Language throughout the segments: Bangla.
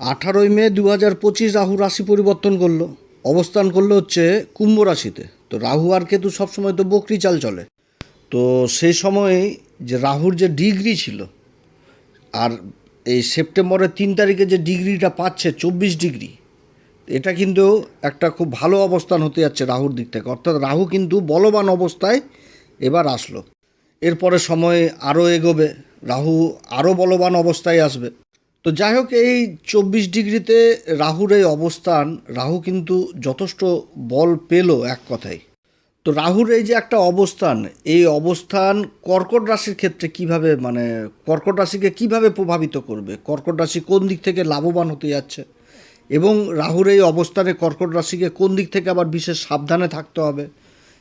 আঠারোই মে দু হাজার পঁচিশ রাহু রাশি পরিবর্তন করল। অবস্থান করল হচ্ছে কুম্ভ রাশিতে। তো রাহু আর কেতু সবসময় তো বকরি চাল চলে। তো সেই সময়ে যে রাহুর যে ডিগ্রি ছিল, আর এই সেপ্টেম্বরের তিন তারিখে যে ডিগ্রিটা পাচ্ছে চব্বিশ ডিগ্রি, এটা কিন্তু একটা খুব ভালো অবস্থান হতে যাচ্ছে রাহুর দিক থেকে। অর্থাৎ রাহু কিন্তু বলবান অবস্থায় এবার আসলো। এরপরে সময় আরও এগোবে, রাহু আরও বলবান অবস্থায় আসবে। তো যাই হোক এই চব্বিশ ডিগ্রিতে রাহুর এই অবস্থান, রাহু কিন্তু যথেষ্ট বল পেল এক কথায়। তো রাহুর এই যে একটা অবস্থান, এই অবস্থান কর্কট রাশির ক্ষেত্রে কীভাবে মানে কর্কট রাশিকে কীভাবে প্রভাবিত করবে? কর্কট রাশি কোন দিক থেকে লাভবান হতে যাচ্ছে? এবং রাহুর এই অবস্থানে কর্কট রাশিকে কোন দিক থেকে আবার বিশেষ সাবধানে থাকতে হবে?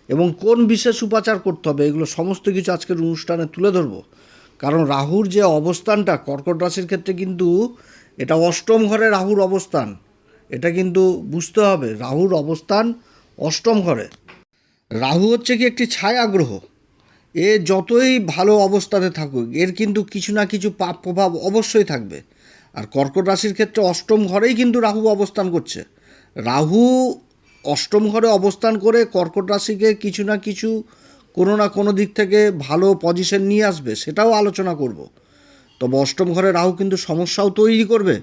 এবং কোন বিশেষ উপাচার করতে হবে? এগুলো সমস্ত কিছু আজকের অনুষ্ঠানে তুলে ধরবো। কারণ রাহুর যে অবস্থানটা, কর্কট রাশির ক্ষেত্রে কিন্তু এটা অষ্টম ঘরে রাহুর অবস্থান। এটা কিন্তু বুঝতে হবে, রাহুর অবস্থান অষ্টম ঘরে। রাহু হচ্ছে কি একটি ছায়া গ্রহ। এ যতই ভালো অবস্থাতে থাকুক, এর কিন্তু কিছু না কিছু পাপ প্রভাব অবশ্যই থাকবে। আর কর্কট রাশির ক্ষেত্রে অষ্টম ঘরেই কিন্তু রাহু অবস্থান করছে। রাহু অষ্টম ঘরে অবস্থান করে কর্কট রাশিকে কিছু না কিছু কোনো না কোনো দিক থেকে ভালো পজিশন নিয়ে আসবে, সেটাও আলোচনা করব। তবে অষ্টম ঘরে রাহু কিন্তু সমস্যাও তৈরি করবে।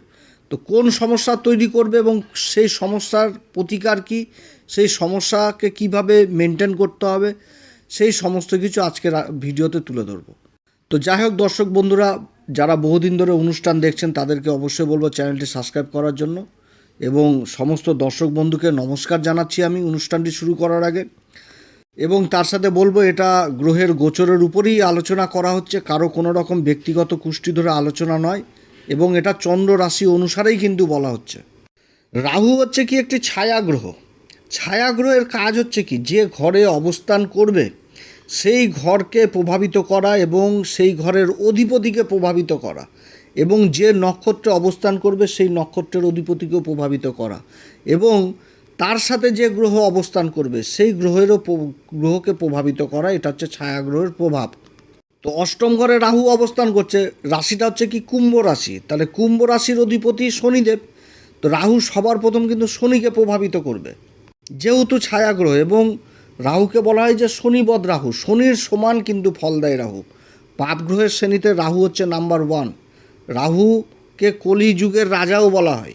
তো কোন সমস্যা তৈরি করবে এবং সেই সমস্যার প্রতিকার কি? সেই সমস্যাকে কীভাবে মেনটেন করতে হবে? সেই সমস্ত কিছু আজকের ভিডিওতে তুলে ধরবো। তো যাই হোক দর্শক বন্ধুরা, যারা বহুদিন ধরে অনুষ্ঠান দেখছেন, তাদেরকে অবশ্যই বলব চ্যানেলটি সাবস্ক্রাইব করার জন্য। এবং সমস্ত দর্শক বন্ধুকে নমস্কার জানাচ্ছি আমি। অনুষ্ঠানটি শুরু করার আগে এবং তার সাথে বলব, এটা গ্রহের গোচরের উপরেই আলোচনা করা হচ্ছে, কারও কোনো রকম ব্যক্তিগত কুষ্টি ধরে আলোচনা নয় এবং এটা চন্দ্র রাশি অনুসারেই কিন্তু বলা হচ্ছে। রাহু হচ্ছে কি একটি ছায়া গ্রহ ছায়া গ্রহের কাজ হচ্ছে কি, যে ঘরে অবস্থান করবে, সেই ঘরকে প্রভাবিত করা এবং সেই ঘরের অধিপতিকে প্রভাবিত করা এবং যে নক্ষত্রে অবস্থান করবে, সেই নক্ষত্রের অধিপতিকেও প্রভাবিত করা এবং তার সাথে যে গ্রহ অবস্থান করবে, সেই গ্রহেরও গ্রহকে প্রভাবিত করা, এটা হচ্ছে ছায়া গ্রহের প্রভাব। তো অষ্টম ঘরে রাহু অবস্থান করছে, রাশিটা হচ্ছে কি কুম্ভ রাশি। তাহলে কুম্ভ রাশির অধিপতি শনিদেব, তো রাহু সবার প্রথম কিন্তু শনিকে প্রভাবিত করবে। যেহেতু ছায়া গ্রহ এবং রাহুকে বলা হয় যে শনিবদ রাহু, শনির সমান কিন্তু ফল দেয় রাহু। পাপ গ্রহের শ্রেণীতে রাহু হচ্ছে নাম্বার ওয়ান। রাহুকে কলি যুগের রাজাও বলা হয়।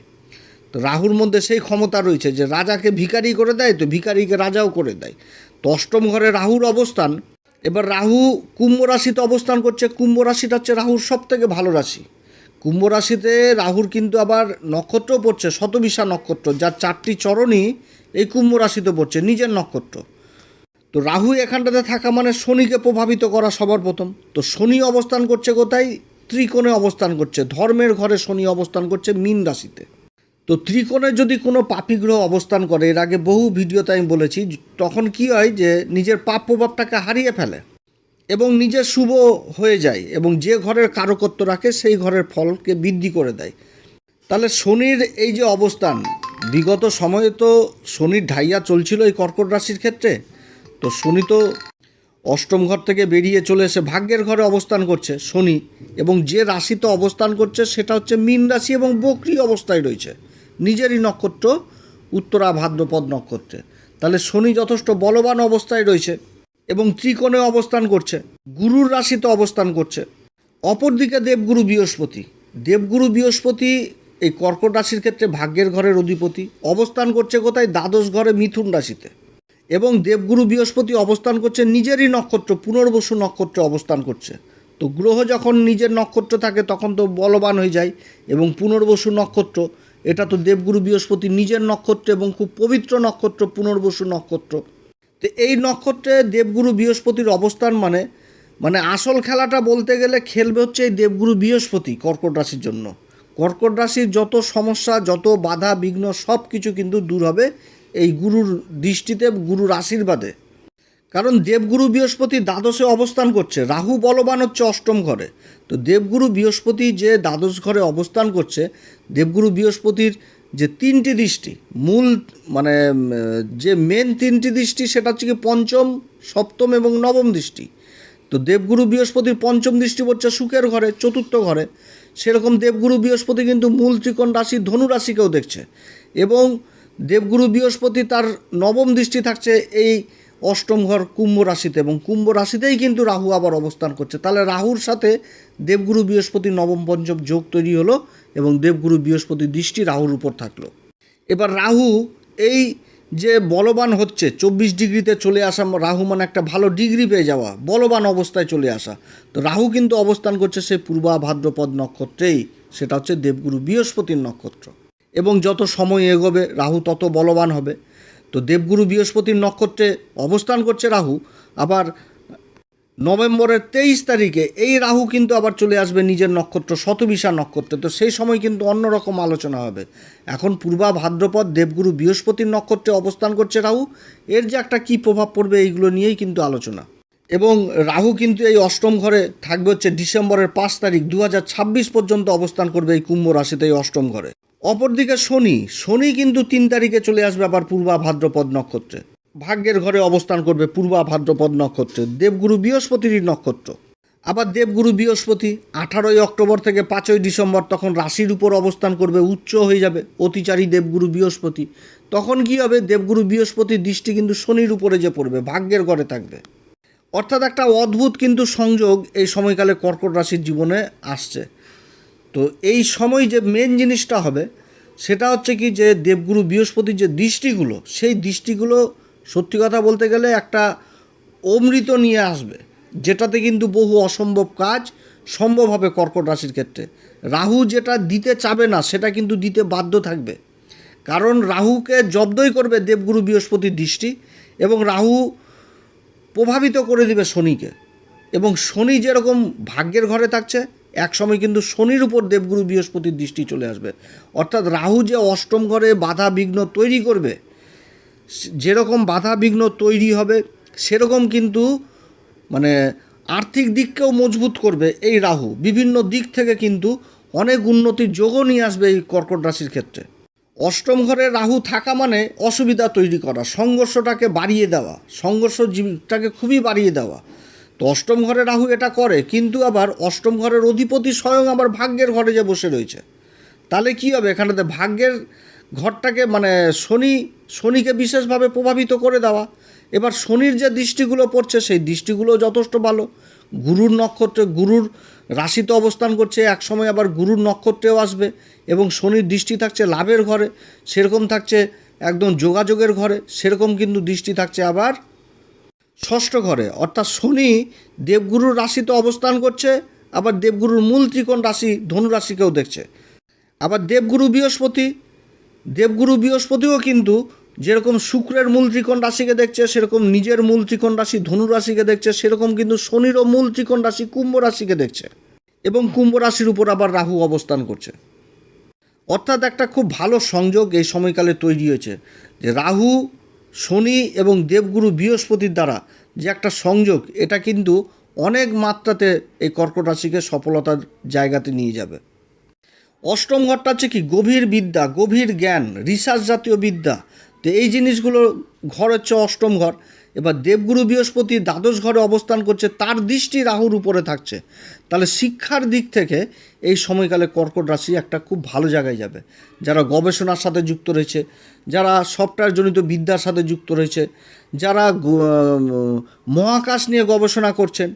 তো রাহুর মধ্যে সেই ক্ষমতা রয়েছে যে রাজাকে ভিখারি করে দেয়, তো ভিখারিকে রাজাও করে দেয়। তো অষ্টম ঘরে রাহুর অবস্থান, এবার রাহু কুম্ভ রাশিতে অবস্থান করছে। কুম্ভ রাশিটা হচ্ছে রাহুর সব থেকে ভালো রাশি। কুম্ভ রাশিতে রাহুর কিন্তু আবার নক্ষত্রও পড়ছে, শতবিশা নক্ষত্র, যার চারটি চরণই এই কুম্ভ রাশিতে পড়ছে, নিজের নক্ষত্র। তো রাহু এখানটাতে থাকা মানে শনিকে প্রভাবিত করা সবার প্রথম। তো শনি অবস্থান করছে কোথায়? ত্রিকোণে অবস্থান করছে। ধর্মের ঘরে শনি অবস্থান করছে মীন রাশিতে। তো ত্রিকোণে যদি কোনো পাপী গ্রহ অবস্থান করে, এর আগে বহু ভিডিওতে আমি বলেছি, তখন কি হয় যে নিজের পাপ প্রভাবটাকে হারিয়ে ফেলে এবং নিজের শুভ হয়ে যায় এবং যে ঘরের কারকত্ব রাখে, সেই ঘরের ফলকে বৃদ্ধি করে দেয়। তাহলে শনির এই যে অবস্থান, বিগত সময়ে তো শনির ঢাইয়া চলছিল এই কর্কট রাশির ক্ষেত্রে। তো শনি তো অষ্টম ঘর থেকে বেরিয়ে চলে এসে ভাগ্যের ঘরে অবস্থান করছে, শনি এবং যে রাশিতে অবস্থান করছে, সেটা হচ্ছে মীন রাশি এবং বকরি অবস্থায় রয়েছে। নিজেরই নক্ষত্র উত্তরা ভাদ্রপদ নক্ষত্রে। তাহলে শনি যথেষ্ট বলবান অবস্থায় রয়েছে এবং ত্রিকোণে অবস্থান করছে, গুরুর রাশিতে অবস্থান করছে। অপরদিকে দেবগুরু বৃহস্পতি। দেবগুরু বৃহস্পতি এই কর্কট রাশির ক্ষেত্রে ভাগ্যের ঘরের অধিপতি, অবস্থান করছে কোথায়? দ্বাদশ ঘরে মিথুন রাশিতে। এবং দেবগুরু বৃহস্পতি অবস্থান করছে নিজেরই নক্ষত্র, পুনর্বসু নক্ষত্রে অবস্থান করছে। তো গ্রহ যখন নিজের নক্ষত্র থাকে, তখন তো বলবান হয়ে যায় এবং পুনর্বসু নক্ষত্র এটা তো দেবগুরু বৃহস্পতি নিজের নক্ষত্র এবং খুব পবিত্র নক্ষত্র, পুনর্বসু নক্ষত্র। তো এই নক্ষত্রে দেবগুরু বৃহস্পতির অবস্থান মানে মানে আসল খেলাটা বলতে গেলে খেলবে হচ্ছে এই দেবগুরু বৃহস্পতি কর্কট রাশির জন্য। কর্কট রাশির যত সমস্যা, যত বাধা, বিঘ্ন সব কিছু কিন্তু দূর হবে এই গুরুর দৃষ্টিতে গুরুর আশীর্বাদে। কারণ দেবগুরু বৃহস্পতি দ্বাদশে অবস্থান করছে, রাহু বলবান হচ্ছে অষ্টম ঘরে। তো দেবগুরু বৃহস্পতি যে দ্বাদশ ঘরে অবস্থান করছে, দেবগুরু বৃহস্পতির যে তিনটি দৃষ্টি, মূল মানে যে মেন তিনটি দৃষ্টি সেটা হচ্ছে কি পঞ্চম, সপ্তম এবং নবম দৃষ্টি। তো দেবগুরু বৃহস্পতির পঞ্চম দৃষ্টি পড়ছে সুখের ঘরে, চতুর্থ ঘরে। সেরকম দেবগুরু বৃহস্পতি কিন্তু মূল ত্রিকোণ রাশি, ধনু রাশিকেও দেখছে। এবং দেবগুরু বৃহস্পতি তার নবম দৃষ্টি থাকছে এই অষ্টম ঘর কুম্ভ রাশিতে এবং কুম্ভ রাশিতেই কিন্তু রাহু আবার অবস্থান করছে। তাহলে রাহুর সাথে দেবগুরু বৃহস্পতি নবম পঞ্চম যোগ তৈরি হলো এবং দেবগুরু বৃহস্পতির দৃষ্টি রাহুর উপর থাকল। এবার রাহু এই যে বলবান হচ্ছে, চব্বিশ ডিগ্রিতে চলে আসা রাহু মানে একটা ভালো ডিগ্রি পেয়ে যাওয়া, বলবান অবস্থায় চলে আসা। তো রাহু কিন্তু অবস্থান করছে সেই পূর্বা ভাদ্রপদ নক্ষত্রেই, সেটা হচ্ছে দেবগুরু বৃহস্পতির নক্ষত্র। এবং যত সময় এগোবে, রাহু তত বলবান হবে। তো দেবগুরু বৃহস্পতির নক্ষত্রে অবস্থান করছে রাহু। আবার নভেম্বরের তেইশ তারিখে এই রাহু কিন্তু আবার চলে আসবে নিজের নক্ষত্র, শতবিশা নক্ষত্রে। তো সেই সময় কিন্তু অন্যরকম আলোচনা হবে। এখন পূর্বা ভাদ্রপদ দেবগুরু বৃহস্পতির নক্ষত্রে অবস্থান করছে রাহু। এর যে একটা কী প্রভাব পড়বে এইগুলো নিয়েই কিন্তু আলোচনা। এবং রাহু কিন্তু এই অষ্টম ঘরে থাকবে হচ্ছে ডিসেম্বরের পাঁচ তারিখ দু হাজার ছাব্বিশ পর্যন্ত অবস্থান করবে এই কুম্ভ রাশিতে এই অষ্টম ঘরে। অপরদিকে শনি শনি কিন্তু তিন তারিখে চলে আসবে আবার পূর্বা ভাদ্রপদ নক্ষত্রে। ভাগ্যের ঘরে অবস্থান করবে পূর্বা ভাদ্রপদ নক্ষত্রে, দেবগুরু বৃহস্পতির নক্ষত্র। আবার দেবগুরু বৃহস্পতি আঠারোই অক্টোবর থেকে পাঁচই ডিসেম্বর তখন রাশির উপর অবস্থান করবে, উচ্চ হয়ে যাবে, অতিচারী দেবগুরু বৃহস্পতি। তখন কি হবে? দেবগুরু বৃহস্পতির দৃষ্টি কিন্তু শনির উপরে যে পড়বে, ভাগ্যের ঘরে থাকবে। অর্থাৎ একটা অদ্ভুত কিন্তু সংযোগ এই সময়কালে কর্কট রাশির জীবনে আসছে। তো এই সময় যে মেন জিনিসটা হবে, সেটা হচ্ছে কি যে দেবগুরু বৃহস্পতির যে দৃষ্টিগুলো, সেই দৃষ্টিগুলো সত্যি কথা বলতে গেলে একটা অমৃত নিয়ে আসবে, যেটাতে কিন্তু বহু অসম্ভব কাজ সম্ভব হবে কর্কট রাশির ক্ষেত্রে। রাহু যেটা দিতে চাবে না, সেটা কিন্তু দিতে বাধ্য থাকবে। কারণ রাহুকে জব্দই করবে দেবগুরু বৃহস্পতির দৃষ্টি এবং রাহু প্রভাবিত করে দিবে শনিকে। এবং শনি যেরকম ভাগ্যের ঘরে থাকছে এক সময় কিন্তু শনির উপর দেবগুরু বৃহস্পতির দৃষ্টি চলে আসবে। অর্থাৎ রাহু যে অষ্টম ঘরে বাধা বিঘ্ন তৈরি করবে, যেরকম বাধা বিঘ্ন তৈরি হবে, সেরকম কিন্তু মানে আর্থিক দিককেও মজবুত করবে এই রাহু। বিভিন্ন দিক থেকে কিন্তু অনেক উন্নতির যোগও নিয়ে আসবে এই কর্কট রাশির ক্ষেত্রে। অষ্টম ঘরে রাহু থাকা মানে অসুবিধা তৈরি করা, সংঘর্ষটাকে বাড়িয়ে দেওয়া, সংঘর্ষ জীবটাকে খুবই বাড়িয়ে দেওয়া। তো অষ্টম ঘরে রাহু এটা করে, কিন্তু আবার অষ্টম ঘরের অধিপতি স্বয়ং আবার ভাগ্যের ঘরে যে বসে রয়েছে। তাহলে কী হবে? এখানেতে ভাগ্যের ঘরটাকে মানে শনি, শনিকে বিশেষভাবে প্রভাবিত করে দেওয়া। এবার শনির যে দৃষ্টিগুলো পড়ছে, সেই দৃষ্টিগুলো যথেষ্ট ভালো। গুরুর নক্ষত্রে গুরুর রাশিতে অবস্থান করছে এক সময় আবার গুরুর নক্ষত্রেও আসবে এবং শনির দৃষ্টি থাকছে লাভের ঘরে, সেরকম থাকছে একদম যোগাযোগের ঘরে, সেরকম কিন্তু দৃষ্টি থাকছে আবার ষষ্ঠ ঘরে। অর্থাৎ শনি দেবগুরুর রাশিতে অবস্থান করছে, আবার দেবগুরুর মূল ত্রিকোণ রাশি ধনু রাশিকেও দেখছে। আবার দেবগুরু বৃহস্পতি, দেবগুরু বৃহস্পতিও কিন্তু যেরকম শুক্রের মূল ত্রিকোণ রাশিকে দেখছে, সেরকম নিজের মূল ত্রিকোণ রাশি ধনু রাশিকে দেখছে, সেরকম কিন্তু শনিরও মূল ত্রিকোণ রাশি কুম্ভ রাশিকে দেখছে এবং কুম্ভ রাশির উপর আবার রাহু অবস্থান করছে। অর্থাৎ একটা খুব ভালো সংযোগ এই সময়কালে তৈরি হয়েছে যে রাহু শনি এবং দেবগুরু বৃহস্পতির দ্বারা যে একটা সংযোগ, এটা কিন্তু অনেক মাত্রাতে এই কর্কট রাশিকে সফলতার জায়গাতে নিয়ে যাবে। অষ্টম ঘরটা হচ্ছে কি? গভীর বিদ্যা, গভীর জ্ঞান, রিসার্চ জাতীয় বিদ্যা। তো এই জিনিসগুলো ঘর হচ্ছে অষ্টম ঘর। এবার দেবগুরু বৃহস্পতি দ্বাদশ ঘরে অবস্থান করছে, তার দৃষ্টি রাহুর উপরে থাকছে। তাহলে শিক্ষার দিক থেকে এই সময়কালে কর্কট রাশি একটা খুব ভালো জায়গায় যাবে। যারা গবেষণার সাথে যুক্ত রয়েছে, যারা সফটওয়্যার জনিত বিদ্যার সাথে যুক্ত রয়েছে, যারা মহাকাশ নিয়ে গবেষণা করছেন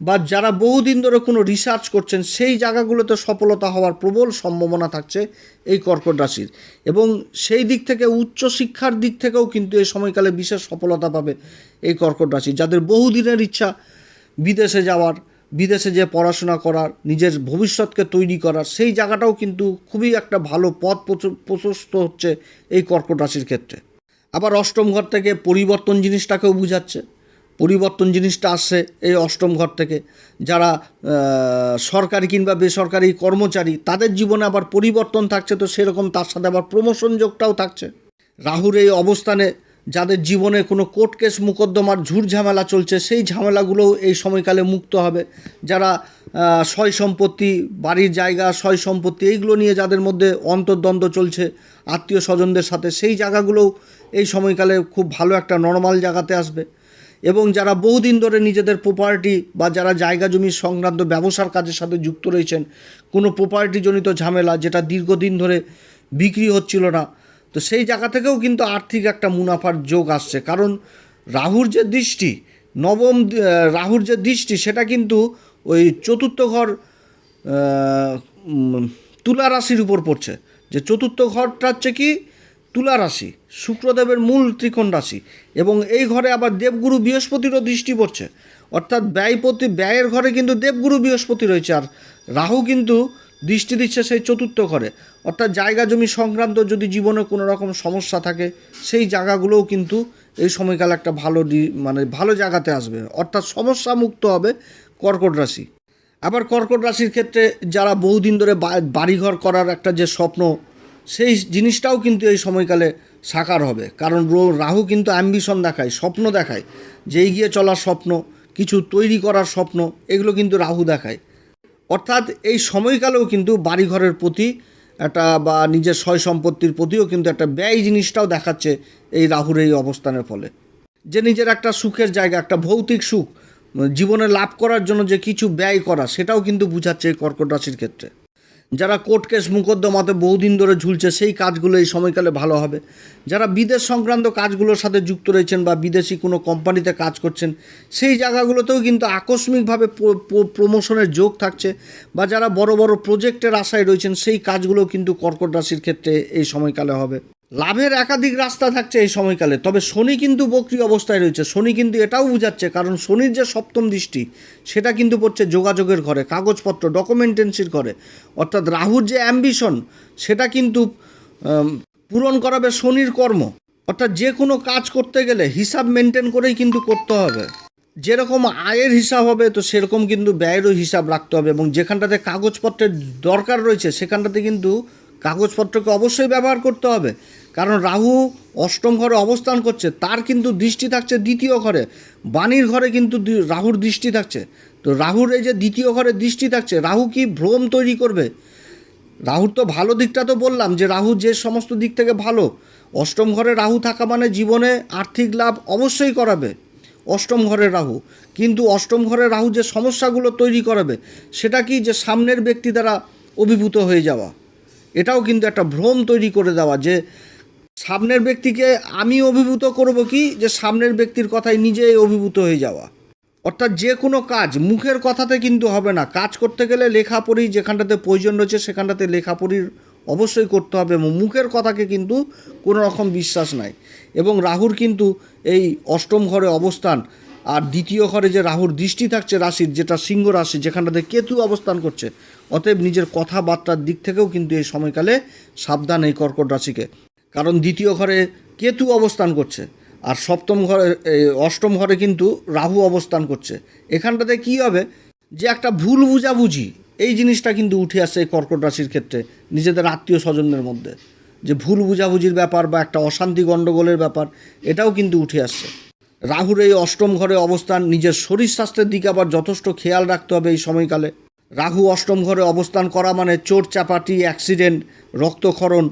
বা যারা বহুদিন ধরে কোনো রিসার্চ করছেন, সেই জায়গাগুলোতে সফলতা হওয়ার প্রবল সম্ভাবনা থাকছে এই কর্কট রাশির। এবং সেই দিক থেকে, উচ্চ শিক্ষার দিক থেকেও কিন্তু এই সময়কালে বিশেষ সফলতা পাবে এই কর্কট রাশি। যাদের বহুদিনের ইচ্ছা বিদেশে যাওয়ার, বিদেশে যে পড়াশোনা করার, নিজের ভবিষ্যৎকে তৈরি করার, সেই জায়গাটাও কিন্তু খুবই একটা ভালো পথ প্রশস্ত হচ্ছে এই কর্কট রাশির ক্ষেত্রে। আবার অষ্টম ঘর থেকে পরিবর্তন জিনিসটাকেও বুঝাচ্ছে। পরিবর্তন জিনিসটা আসছে এই অষ্টম ঘর থেকে। যারা সরকারি কিংবা বেসরকারি কর্মচারী, তাদের জীবনে আবার পরিবর্তন থাকছে তো সেরকম তার সাথে আবার প্রমোশন যোগটাও থাকছে। রাহুর এই অবস্থানে যাদের জীবনে কোনো কোর্ট কেস মোকদ্দমার ঝুট ঝামেলা চলছে, সেই ঝামেলাগুলোও এই সময়কালে মুক্ত হবে। যারা সয় সম্পত্তি, বাড়ির জায়গা, সয় সম্পত্তি, এইগুলো নিয়ে যাদের মধ্যে অন্তর্দ্বন্দ্ব চলছে আত্মীয় স্বজনদের সাথে, সেই জায়গাগুলোও এই সময়কালে খুব ভালো একটা নর্মাল জায়গাতে আসবে। এবং যারা বহুদিন ধরে নিজেদের প্রপার্টি বা যারা জায়গা জমি সংক্রান্ত ব্যবসার কাজের সাথে যুক্ত রয়েছেন, কোনো প্রপার্টিজনিত ঝামেলা যেটা দীর্ঘদিন ধরে বিক্রি হচ্ছিল না, তো সেই জায়গা থেকেও কিন্তু আর্থিক একটা মুনাফার যোগ আসছে। কারণ রাহুর যে দৃষ্টি, নবম রাহুর যে দৃষ্টি, সেটা কিন্তু ওই চতুর্থ ঘর তুলা রাশির উপর পড়ছে। যে চতুর্থ ঘরটা হচ্ছে কি? তুলা রাশি। শুক্রদেবের মূল ত্রিকোণ রাশি এবং এই ঘরে আবার দেবগুরু বৃহস্পতিরও দৃষ্টি পড়ছে। অর্থাৎ ব্যয়পতি ব্যয়ের ঘরে কিন্তু দেবগুরু বৃহস্পতি রয়েছে আর রাহু কিন্তু দৃষ্টি দিচ্ছে সেই চতুর্থ ঘরে। অর্থাৎ জায়গা জমি সংক্রান্ত যদি জীবনে কোনো রকম সমস্যা থাকে, সেই জায়গাগুলোও কিন্তু এই সময়কাল একটা ভালো মানে ভালো জায়গাতে আসবে। অর্থাৎ সমস্যা মুক্ত হবে কর্কট রাশি। আবার কর্কট রাশির ক্ষেত্রে যারা বহুদিন ধরে বাড়িঘর করার একটা যে স্বপ্ন, সেই জিনিসটাও কিন্তু এই সময়কালে সাকার হবে। কারণ রাহু কিন্তু অ্যাম্বিশন দেখায়, স্বপ্ন দেখায়। যে এগিয়ে চলার স্বপ্ন, কিছু তৈরি করার স্বপ্ন, এগুলো কিন্তু রাহু দেখায়। অর্থাৎ এই সময়কালেও কিন্তু বাড়িঘরের প্রতি একটা বা নিজের সয় সম্পত্তির প্রতিও কিন্তু একটা ব্যয় জিনিসটাও দেখাচ্ছে এই রাহুর এই অবস্থানের ফলে। যে নিজের একটা সুখের জায়গা, একটা ভৌতিক সুখ, জীবনে লাভ করার জন্য যে কিছু ব্যয় করা, সেটাও কিন্তু বুঝাচ্ছে এই কর্কট রাশির ক্ষেত্রে। যারা কোর্ট কেস মুকদ্দমাতে বহুদিন ধরে ঝুলছে, সেই কাজগুলো এই সময়কালে ভালো হবে। যারা বিদেশ সংক্রান্ত কাজগুলোর সাথে যুক্ত রয়েছেন বা বিদেশি কোনো কোম্পানিতে কাজ করছেন, সেই জায়গাগুলোতেও কিন্তু আকস্মিকভাবে প্র- প্র- প্রমোশনের যোগ থাকছে বা যারা বড় বড় প্রজেক্টের আশায় রয়েছেন, সেই কাজগুলো কিন্তু কর্কট রাশির ক্ষেত্রে এই সময়কালে হবে। লাভের একাধিক রাস্তা থাকছে এই সময়কালে। তবে শনি কিন্তু বক্রি অবস্থায় রয়েছে। শনি কিন্তু এটাও বুঝাচ্ছে, কারণ শনির যে সপ্তম দৃষ্টি, সেটা কিন্তু পড়ছে যোগাযোগের ঘরে, কাগজপত্র, ডকুমেন্টেন্সির ঘরে। অর্থাৎ রাহুর যে অ্যাম্বিশন, সেটা কিন্তু পূরণ করাবে শনির কর্ম। অর্থাৎ যে কোনো কাজ করতে গেলে হিসাব মেনটেন করেই কিন্তু করতে হবে। যেরকম আয়ের হিসাব হবে, তো সেরকম কিন্তু ব্যয়েরও হিসাব রাখতে হবে এবং যেখানটাতে কাগজপত্রের দরকার রয়েছে, সেখানটাতে কিন্তু কাগজপত্রকে অবশ্যই ব্যবহার করতে হবে। কারণ রাহু অষ্টম ঘরে অবস্থান করছে, তার কিন্তু দৃষ্টি থাকছে দ্বিতীয় ঘরে। বাণীর ঘরে কিন্তু রাহুর দৃষ্টি থাকছে। তো রাহুর এই যে দ্বিতীয় ঘরে দৃষ্টি থাকছে, রাহু কি ভ্রম তৈরি করবে? রাহুর তো ভালো দিকটা তো বললাম, যে রাহু যে সমস্ত দিক থেকে ভালো, অষ্টম ঘরে রাহু থাকা মানে জীবনে আর্থিক লাভ অবশ্যই করাবে, অষ্টম ঘরের রাহু। কিন্তু অষ্টম ঘরের রাহু যে সমস্যাগুলো তৈরি করাবে, সেটা কি যে সামনের ব্যক্তি দ্বারা অভিভূত হয়ে যাওয়া? এটাও কিন্তু একটা ভ্রম তৈরি করে দেওয়া, যে সামনের ব্যক্তিকে আমি অভিভূত করব কি? যে সামনের ব্যক্তির কথায় নিজেই অভিভূত হয়ে যাওয়া। অর্থাৎ যে কোনো কাজ মুখের কথাতে কিন্তু হবে না। কাজ করতে গেলে লেখাপড়ি যেখানটাতে প্রয়োজন রয়েছে সেখানটাতে লেখা লেখাপড়ির অবশ্যই করতে হবে এবং মুখের কথাকে কিন্তু কোনো রকম বিশ্বাস নাই। এবং রাহুর কিন্তু এই অষ্টম ঘরে অবস্থান আর দ্বিতীয় ঘরে যে রাহুর দৃষ্টি থাকছে রাশির, যেটা সিংহ রাশি, যেখানটাতে কেতু অবস্থান করছে, অতএব নিজের কথাবার্তার দিক থেকেও কিন্তু এই সময়কালে সাবধান এই কর্কট রাশিকে। কারণ দ্বিতীয় ঘরে কেতু অবস্থান করছে, আর সপ্তম ঘরে অষ্টম ঘরে কিন্তু রাহু অবস্থান করছে। এখানটাতে কি হবে? যে একটা ভুল বুঝাবুঝি, এই জিনিসটা কিন্তু উঠে আসছে এই কর্কট রাশির ক্ষেত্রে, নিজেদের আত্মীয় স্বজনদের মধ্যে। যে ভুল বুঝাবুঝির ব্যাপার বা একটা অশান্তি গণ্ডগোলের ব্যাপার, এটাও কিন্তু উঠে আসছে। রাহুর এই অষ্টম ঘরে অবস্থান, নিজের শরীর স্বাস্থ্যের দিকে আবার যথেষ্ট খেয়াল রাখতে হবে এই সময়কালে। রাহু অষ্টম ঘরে অবস্থান করা মানে চোট চাপাটি, অ্যাক্সিডেন্ট, রক্তক্ষরণ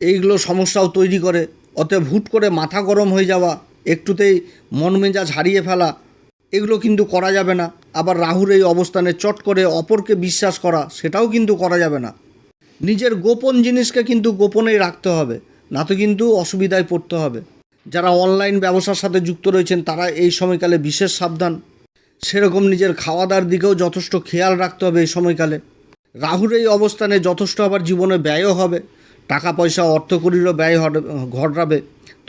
এইগুলো সমস্যাও তৈরি করে। অতএব হুট করে মাথা গরম হয়ে যাওয়া, একটুতেই মন মেজাজ হারিয়ে ফেলা, এগুলো কিন্তু করা যাবে না। আবার রাহুর এই অবস্থানে চট করে অপরকে বিশ্বাস করা, সেটাও কিন্তু করা যাবে না। নিজের গোপন জিনিসকে কিন্তু গোপনেই রাখতে হবে না তো কিন্তু অসুবিধায় পড়তে হবে। যারা অনলাইন ব্যবসার সাথে যুক্ত রয়েছেন, তারা এই সময়কালে বিশেষ সাবধান। সেরকম নিজের খাওয়া দাওয়ার দিকেও যথেষ্ট খেয়াল রাখতে হবে এই সময়কালে। রাহুর এই অবস্থানে যথেষ্ট আবার জীবনে ব্যয়ও হবে। টাকা পয়সা অর্থকরীরও ব্যয় ঘটাবে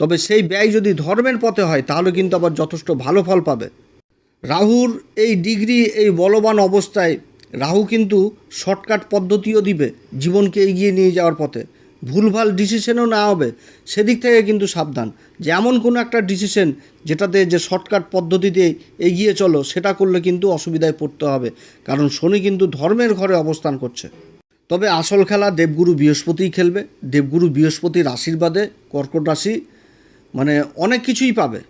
তবে সেই ব্যয় যদি ধর্মের পথে হয়, তাহলে কিন্তু আবার যথেষ্ট ভালো ফল পাবে। রাহুর এই ডিগ্রি, এই বলবান অবস্থায় রাহু কিন্তু শর্টকাট পদ্ধতিও দিবে, জীবনকে এগিয়ে নিয়ে যাওয়ার পথে। ভুলভাল ডিসিশনও না হবে, সেদিক থেকে কিন্তু সাবধান। যে এমন কোনো একটা ডিসিশন যেটাতে যে শর্টকাট পদ্ধতিতে এগিয়ে চলো, সেটা করলে কিন্তু অসুবিধায় পড়তে হবে। কারণ শনি কিন্তু ধর্মের ঘরে অবস্থান করছে। তবে আসল খেলা দেবগুরু বৃহস্পতিই খেলবে। দেবগুরু বৃহস্পতির আশীর্বাদে কর্কট রাশি মানে অনেক কিছুই পাবে।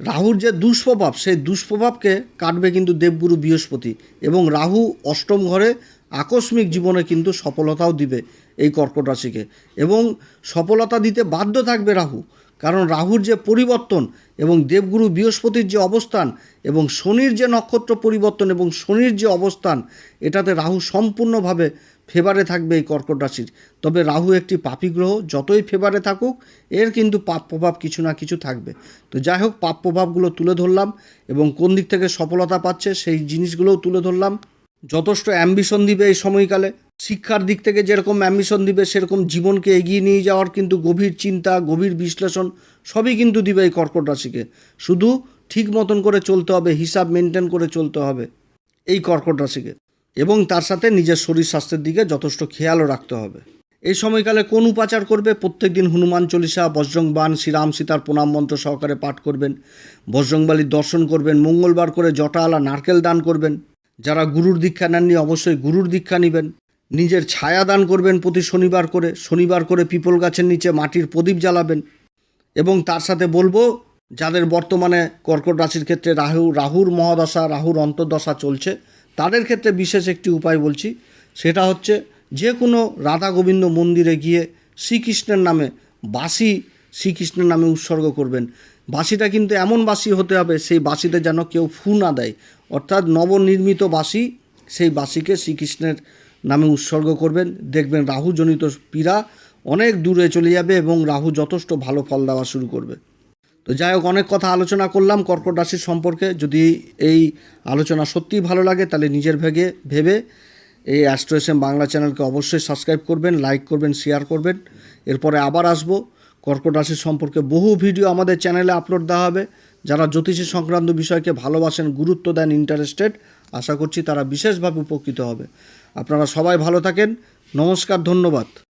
রাহুর যে দুষ্প্রভাব, সেই দুষ্প্রভাবকে কাটবে কিন্তু দেবগুরু বৃহস্পতি এবং রাহু অষ্টম ঘরে আকস্মিক জীবনে কিন্তু সফলতাও দিবে এই কর্কট রাশিকে এবং সফলতা দিতে বাধ্য থাকবে রাহু। কারণ রাহুর যে পরিবর্তন এবং দেবগুরু বৃহস্পতির যে অবস্থান এবং শনির যে নক্ষত্র পরিবর্তন এবং শনির যে অবস্থান, এটাতে রাহু সম্পূর্ণভাবে ফেভারে থাকবে এই কর্কট রাশির। তবে রাহু একটি পাপী গ্রহ, যতই ফেভারে থাকুক, এর কিন্তু পাপ প্রভাব কিছু না কিছু থাকবে। তো যাই হোক, পাপ প্রভাবগুলো তুলে ধরলাম এবং কোন দিক থেকে সফলতা পাচ্ছে সেই জিনিসগুলোও তুলে ধরলাম। যথেষ্ট অ্যাম্বিশন দিবে এই সময়কালে। শিক্ষার দিক থেকে যেরকম অ্যাম্বিশন দিবে, সেরকম জীবনকে এগিয়ে নিয়ে যাওয়ার কিন্তু গভীর চিন্তা, গভীর বিশ্লেষণ সবই কিন্তু দিবে এই কর্কট রাশিকে। শুধু ঠিক মতন করে চলতে হবে, হিসাব মেনটেন করে চলতে হবে এই কর্কট রাশিকে। এবং তার সাথে নিজের শরীর স্বাস্থ্যের দিকে যথেষ্ট খেয়ালও রাখতে হবে। এই সময়কালে কোন উপাচার করবে? প্রত্যেক দিন হনুমান চল্লিশা বজ্রং বান শ্রীরাম সীতার প্রণাম মন্ত্র সহকারে পাঠ করবেন। বজ্রংবালির দর্শন করবেন। মঙ্গলবার করে জটাওয়ালা নারকেল দান করবেন। যারা গুরুর দীক্ষা নেননি, অবশ্যই গুরুর দীক্ষা নেবেন। নিজের ছায়া দান করবেন প্রতি শনিবার করে। শনিবার করে পিপল গাছের নিচে মাটির প্রদীপ জ্বালাবেন। এবং তার সাথে বলব, যাদের বর্তমানে কর্কট রাশির ক্ষেত্রে রাহু, রাহুর মহাদশা, রাহুর অন্তর্দশা চলছে তাদের ক্ষেত্রে বিশেষ একটি উপায় বলছি, সেটা হচ্ছে যে কোনো রাধা গোবিন্দ মন্দিরে গিয়ে শ্রীকৃষ্ণের নামে বাসি শ্রীকৃষ্ণের নামে উৎসর্গ করবেন। বাসিটা কিন্তু এমন বাসি হতে হবে, সেই বাসিতে যেন কেউ ফু না দেয়। অর্থাৎ নবনির্মিত বাসি সেই বাসিকে শ্রীকৃষ্ণের নামে উৎসর্গ করবেন। দেখবেন রাহুজনিত পীড়া অনেক দূরে চলে যাবে এবং রাহু যথেষ্ট ভালো ফল দেওয়া শুরু করবে। তো যাই হোক, অনেক কথা আলোচনা করলাম কর্কট রাশির সম্পর্কে। যদি এই আলোচনা সত্যিই ভালো লাগে, তাহলে নিজের ভেগে ভেবে এই অ্যাস্ট্রো এস বাংলা চ্যানেলকে অবশ্যই সাবস্ক্রাইব করবেন লাইক করবেন শেয়ার করবেন। এরপরে আবার আসব। কর্কট রাশির সম্পর্কে বহু ভিডিও আমাদের চ্যানেলে আপলোড দেওয়া হবে। যারা জ্যোতিষী সংক্রান্ত বিষয়কে ভালোবাসেন, গুরুত্ব দেন ইন্টারেস্টেড আশা করছি তারা বিশেষভাবে উপকৃত হবে। আপনারা সবাই ভালো থাকেন। নমস্কার, ধন্যবাদ।